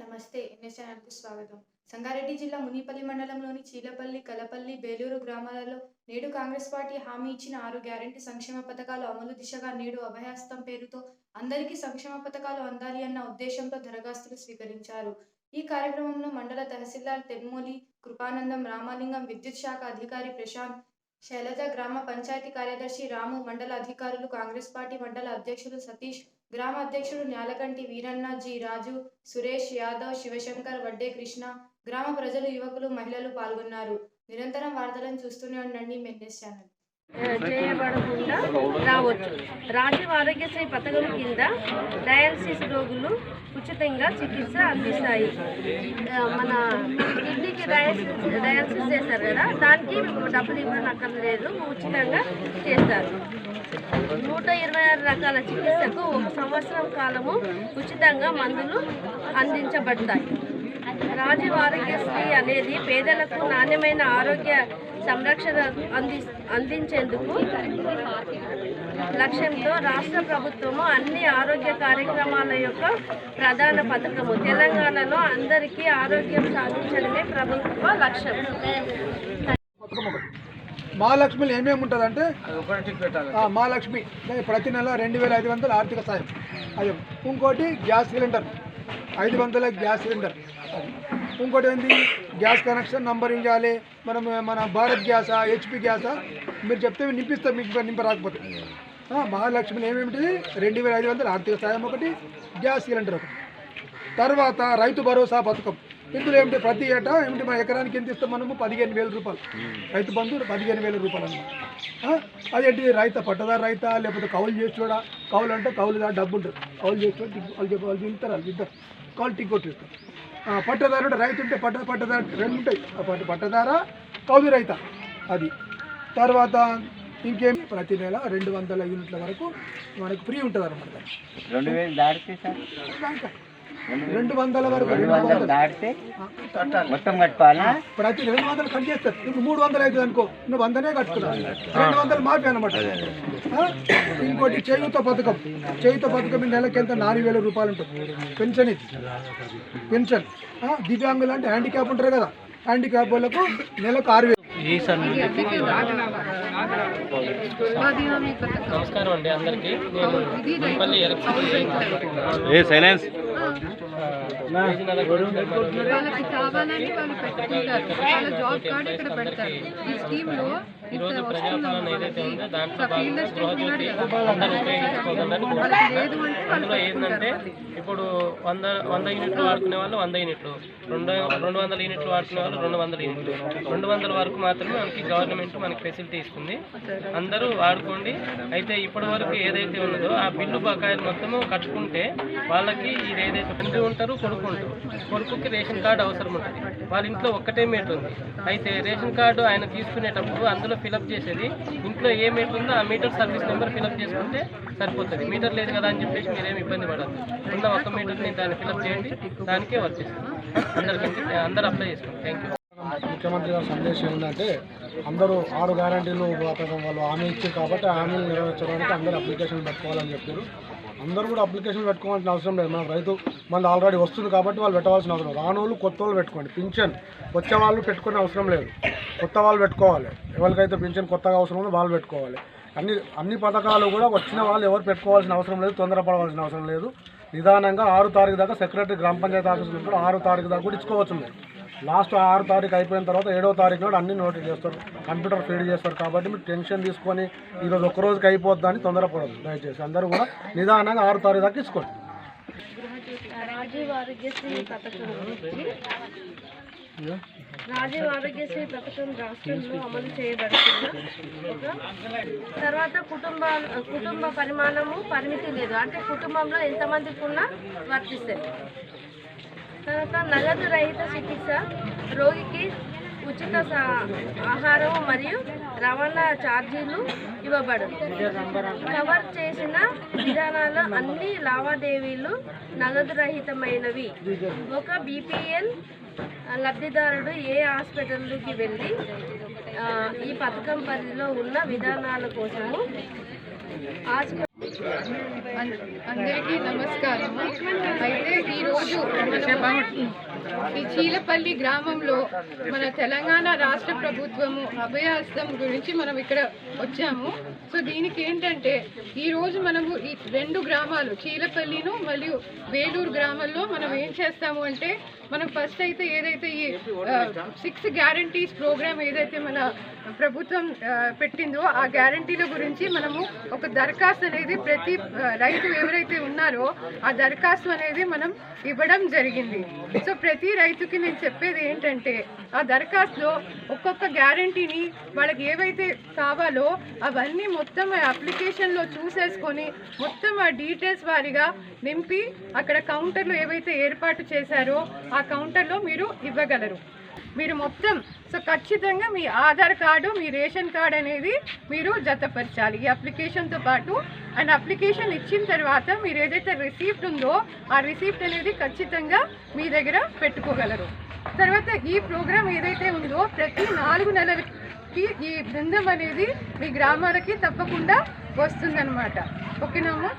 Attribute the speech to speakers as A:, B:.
A: నమస్తే ఎన్ఎస్ ఛానల్కి స్వాగతం. సంగారెడ్డి జిల్లా మునిపల్లి మండలంలోని చీలపల్లి కలపల్లి బేలూరు గ్రామాలలో నేడు కాంగ్రెస్ పార్టీ హామీ ఇచ్చిన ఆరు గ్యారంటీ సంక్షేమ పథకాలు అమలు దిశగా నేడు అభయాస్తం పేరుతో అందరికీ సంక్షేమ పథకాలు అందాలి అన్న ఉద్దేశంతో దరఖాస్తులు స్వీకరించారు. ఈ కార్యక్రమంలో మండల తహసీల్దార్ తెన్మూలి కృపానందం రామలింగం విద్యుత్ శాఖ అధికారి ప్రశాంత్ శైలజ గ్రామ పంచాయతీ కార్యదర్శి రాము మండల అధికారులు కాంగ్రెస్ పార్టీ మండల అధ్యక్షులు సతీష్ గ్రామ అధ్యక్షుడు న్యాలకంటి వీరన్న జి రాజు సురేష్ యాదవ్ శివశంకర్ వడ్డే కృష్ణ గ్రామ ప్రజలు యువకులు మహిళలు పాల్గొన్నారు. నిరంతరం వార్తలను చూస్తూనే ఉండండి మెన్నెస్ ఛానల్.
B: చేయబడకుండా రావచ్చు. రాజీవ్ ఆరోగ్యశ్రీ పథకం కింద డయాలసిస్ రోగులు ఉచితంగా చికిత్స అందిస్తాయి. మన డయాలసిస్ డయాలసిస్ చేస్తారు కదా దానికి డబ్బులు ఇవ్వనక్కర్లేదు ఉచితంగా చేస్తారు. నూట ఇరవై ఆరు రకాల చికిత్సకు ఒక సంవత్సరం కాలము ఉచితంగా మందులు అందించబడతాయి. రాజీవ్ ఆరోగ్యశ్రీ అనేది పేదలకు నాణ్యమైన ఆరోగ్య సంరక్షణ అంది అందించేందుకు లక్ష్యంతో రాష్ట్ర ప్రభుత్వము అన్ని ఆరోగ్య కార్యక్రమాల యొక్క ప్రధాన పథకము. తెలంగాణలో అందరికీ ఆరోగ్యం సాధించడమే ప్రభుత్వ లక్ష్యం.
C: మహాలక్ష్మిలో ఏమేమి ఉంటుంది అంటే మహాలక్ష్మి ప్రతి నెల రెండు వేల ఐదు వందల ఆర్థిక సాయం. అది ఇంకోటి గ్యాస్ సిలిండర్. ఐదు వందల గ్యాస్ సిలిండర్. ఇంకోటి ఏంది? గ్యాస్ కనెక్షన్ నంబర్ ఇవ్వాలి మనం మన భారత్ గ్యాసా హెచ్పి గ్యాసా? మీరు చెప్తే నింపిస్తాం మీకు నింప మహాలక్ష్మి ఆ, ఏమేమిటి రెండు వేల ఐదు వందల ఆర్థిక సాయం ఒకటి గ్యాస్ సిలిండర్ ఒకటి. తర్వాత రైతు భరోసా పథకం. ఇందులో ఏమిటి? ప్రతి ఏటా ఏమిటి? మన ఎకరానికి ఎంత ఇస్తాం మనము? పదిహేను వేల రూపాయలు. రైతు బంధు పదిహేను వేల రూపాయలు అన్నమాట అదేంటి? రైత పట్టదారు రైత లేకపోతే కౌలు చేసి చూడ కౌలు అంటే కౌలు దా- డబ్బు ఉంటుంది కౌలు చేసి చూడ వాళ్ళు వాళ్ళు తింటారు వాళ్ళు తింటారు. కౌలు టికెట్ ఇస్తారు పట్టదారు అంటే రైతు ఉంటే పట్ట పట్టదారు రెండు ఉంటాయి. పట్టదార కౌలు రైత. అది. తర్వాత ఇంకేం ప్రతి నెల రెండు వందల యూనిట్ల వరకు మనకు ఫ్రీ ఉంటుంది అనమాట
D: రెండు
C: వందల వరకు కట్టాలి.
D: మొత్తం కట్టుకోవాలా
C: ప్రతి రెండు వందలు కట్ చేస్తారు. ఇప్పుడు మూడు వందలు అవుతుంది అనుకో నువ్వు వందనే కట్టుకున్నావు. రెండు వందలు. మాఫీ అనమాట? ఇంకోటి చేయుత పథకం. చేయుత పథకం నెలకి ఎంత? నాలుగు వేల రూపాయలు ఉంటుంది. పెన్షన్ ఇది. పెన్షన్? దివ్యాంగులు అంటే హ్యాండిక్యాప్ ఉంటారు కదా. హ్యాండిక్యాప్ వాళ్ళకు నెలకు ఆరు వేలు
E: నమస్కారం అండి అందరికీ. నేను మున్పల్లి ఎలక్ట్రిసిటీ
D: ఏ సైలెన్స్.
F: వాళ్ళకి కావాలని వాళ్ళు పెట్టుకుంటారు వాళ్ళ జాబ్ కార్డ్ ఇక్కడ పెడతారు ఈ
E: స్కీమ్లో
F: ఫీల్డ్ లేదు అంటే వాళ్ళు
E: ఏంటంటే ఇప్పుడు వంద వంద యూనిట్లు వాడుకునే వాళ్ళు వంద యూనిట్లు రెండు రెండు వందల యూనిట్లు వాడుకునే వాళ్ళు రెండు వందల యూనిట్లు రెండు వందల వరకు మాత్రమే మనకి గవర్నమెంట్ మనకి ఫెసిలిటీ ఇస్తుంది అందరూ వాడుకోండి అయితే ఇప్పటి వరకు ఏదైతే ఉన్నదో ఆ బిల్లు బకాయిలు మొత్తము కట్టుకుంటే వాళ్ళకి ఇది ఏదైతే ఉంటారు కొడుకు ఉంటారు కొడుకుకి రేషన్ కార్డు అవసరం ఉంటుంది. వాళ్ళ ఇంట్లో ఒక్కటే మీటర్ ఉంది. అయితే రేషన్ కార్డు ఆయన తీసుకునేటప్పుడు అందులో ఫిలప్ చేసేది ఇంట్లో ఏ మీటర్ ఉందో ఆ మీటర్ సర్వీస్ నెంబర్ ఫిలప్ చేసుకుంటే సరిపోతుంది. మీటర్ లేదు కదా అని చెప్పేసి మీరేమి ఇబ్బంది పడద్దు. ఉన్న ఒక్క మీటర్ని దాన్ని ఫిలప్ చేయండి దానికే వర్తిస్తుంది అందరికీ అందరూ అప్లై చేసుకోండి. థ్యాంక్ యూ
C: ముఖ్యమంత్రి గారి సందేశం ఏంటంటే అందరూ ఆరు గ్యారంటీలు వాళ్ళు హామీ ఇచ్చారు కాబట్టి హామీలు నెరవేర్చడానికి అందరూ అప్లికేషన్ పెట్టుకోవాలని చెప్పారు. అందరూ కూడా అప్లికేషన్ పెట్టుకోవాల్సిన అవసరం లేదు. మన రైతు మన ఆల్రెడీ వస్తుంది కాబట్టి వాళ్ళు పెట్టాల్సిన అవసరం లేదు. రాని వాళ్ళు కొత్త వాళ్ళు పెట్టుకోండి. పింఛన్ వచ్చే వాళ్ళు పెట్టుకునే అవసరం లేదు. కొత్త వాళ్ళు పెట్టుకోవాలి. ఎవరికైతే పింఛన్ కొత్తగా అవసరం ఉందో వాళ్ళు పెట్టుకోవాలి. అన్ని అన్ని పథకాలు కూడా వచ్చిన వాళ్ళు ఎవరు పెట్టుకోవాల్సిన అవసరం లేదు తొందరపడవలసిన అవసరం లేదు. నిదానంగా ఆరు తారీఖు దాకా సెక్రటరీ గ్రామ పంచాయతీ ఆఫీసులు ఉంటారు. ఆరు తారీఖు దాకా కూడా ఇచ్చుకోవచ్చు మీరు. లాస్ట్ ఆరు తారీఖు అయిపోయిన తర్వాత ఏడో తారీఖు నాడు అన్ని నోటీస్ చేస్తారు. కంప్యూటర్ ఫీడ్ చేస్తారు కాబట్టి మీరు టెన్షన్ తీసుకొని ఈరోజు ఒక్క రోజుకి అయిపోద్ది అని తొందరపడదు. దయచేసి అందరూ కూడా నిదానంగా ఆరు తారీఖు దాకా ఇచ్చుకోండి
B: రాజీవ్ ఆరోగ్యశ్రీ పథకం గురించి. రాజీవ్ ఆరోగ్యశ్రీ పథకం రాష్ట్రంలో అమలు చేయబడుతున్న ఒక తర్వాత కుటుంబ కుటుంబ పరిమాణము పరిమితి లేదు. అంటే కుటుంబంలో ఎంతమందికి ఉన్నా వర్తిస్తాయి. తర్వాత నగదు రహిత చికిత్స రోగికి ఉచిత ఆహారం మరియు రవాణా ఛార్జీలు ఇవ్వబడదు కవర్ చేసిన విధానాల అన్ని లావాదేవీలు నగదు రహితమైనవి ఒక బీపీఎల్ లబ్ధిదారుడు ఏ హాస్పిటల్కి వెళ్ళి ఈ పథకం పరిధిలో ఉన్న విధానాల కోసము
F: హాస్పిటల్ అందరికీ నమస్కారం. అయితే ఈరోజు ఈ చీలపల్లి గ్రామంలో మన తెలంగాణ రాష్ట్ర ప్రభుత్వము అభయాస్తం గురించి మనం ఇక్కడ వచ్చాము. సో దీనికి ఏంటంటే ఈరోజు మనము ఈ రెండు గ్రామాలు చీలపల్లిను మరియు వేలూరు గ్రామాల్లో మనం ఏం చేస్తాము అంటే మనం ఫస్ట్ అయితే ఏదైతే ఈ సిక్స్ గ్యారంటీస్ ప్రోగ్రామ్ ఏదైతే మన ప్రభుత్వం పెట్టిందో ఆ గ్యారంటీల గురించి మనము ఒక దరఖాస్తు అనేది ప్రతి రైతు ఎవరైతే ఉన్నారో ఆ దరఖాస్తు అనేది మనం ఇవ్వడం జరిగింది. సో ప్రతి రైతుకి నేను చెప్పేది ఏంటంటే ఆ దరఖాస్తులో ఒక్కొక్క గ్యారంటీని వాళ్ళకి ఏవైతే కావాలో అవన్నీ మొత్తం ఆ అప్లికేషన్లో చూసేసుకొని మొత్తం ఆ డీటెయిల్స్ వారిగా నింపి అక్కడ కౌంటర్లు ఏవైతే ఏర్పాటు చేశారో ఆ కౌంటర్లో మీరు ఇవ్వగలరు. మీరు మొత్తం సో ఖచ్చితంగా మీ ఆధార్ కార్డు మీ రేషన్ కార్డు అనేది మీరు జతపరచాలి. ఈ అప్లికేషన్తో పాటు అండ్ అప్లికేషన్ ఇచ్చిన తర్వాత మీరు ఏదైతే రిసీప్ట్ ఉందో ఆ రిసీప్ట్ అనేది ఖచ్చితంగా మీ దగ్గర పెట్టుకోగలరు. తర్వాత ఈ ప్రోగ్రామ్ ఏదైతే ఉందో ప్రతి నాలుగు నెలలకి ఈ బృందం అనేది మీ గ్రామాలకి తప్పకుండా వస్తుందన్నమాట. ఓకేనా అమ్మా?